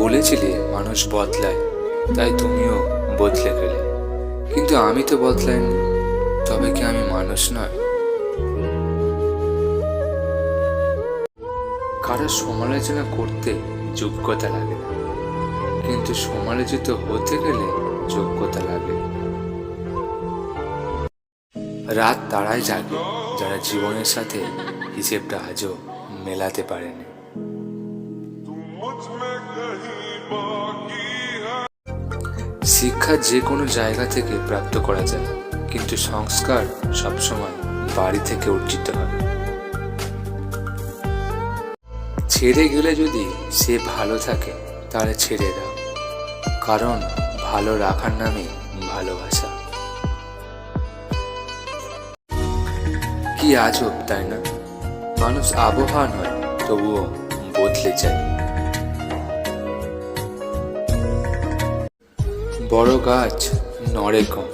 বলেছিলে মানুষ বদলায়, তাই তুমিও বদলে গেলে কিন্তু আমি তো বদলাইনি, তবে কি আমি মানুষ নয়? কারও সমালোচনা করতে যোগ্যতা লাগে কিন্তু সমালোচিত হতে গেলে যোগ্যতা লাগে। রাত তারাই জাগে, যারা জীবনের সাথে হিসেবটা আজও মেলাতে পারেনি। শিক্ষা যে কোনো জায়গা থেকে প্রাপ্ত করা যায়, কিন্তু সংস্কার সবসময় বাড়ি থেকে অর্জিত হয়। ছেড়ে গেলে যদি সে ভালো থাকে, তাহলে ছেড়ে দাও, কারণ ভালো রাখার নামে ভালোবাসা। কি আজব, তাই না? মানুষ আবহাওয়া নয়, তবুও বদলে যায়। বড় গাছ নড়ে কম,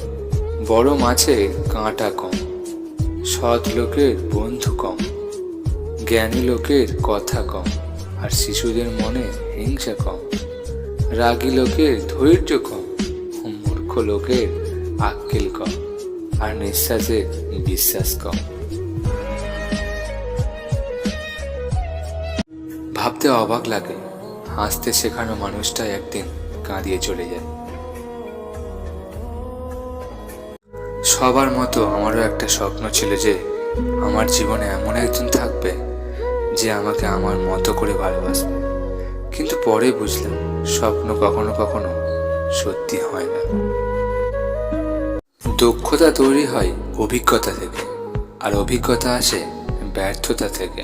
বড় মাছে কাঁটা কম, সৎ লোকের বন্ধু কম, জ্ঞানী লোকের কথা কম, আর শিশুদের মনে হিংসা কম, রাগী লোকের ধৈর্য কম, মূর্খ লোকের আক্কেল কম, আর নিঃশ্বাসে বিশ্বাস কম। ভাবতে অবাক লাগে, হাসতে শেখানো মানুষটা একদিন কাঁদিয়ে চলে যায়। সবার মতো আমারও একটা স্বপ্ন ছিল যে আমার জীবনে এমন একজন থাকবে যে আমাকে আমার মতো করে ভালোবাসবে। কিন্তু পরে বুঝলাম, স্বপ্ন কখনো কখনো সত্যি হয় না। দক্ষতা তৈরি হয় অভিজ্ঞতা থেকে, আর অভিজ্ঞতা আসে ব্যর্থতা থেকে।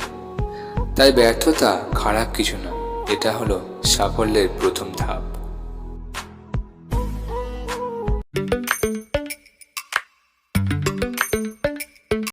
তাই ব্যর্থতা খারাপ কিছু না, এটা হলো সাফল্যের প্রথম ধাপ।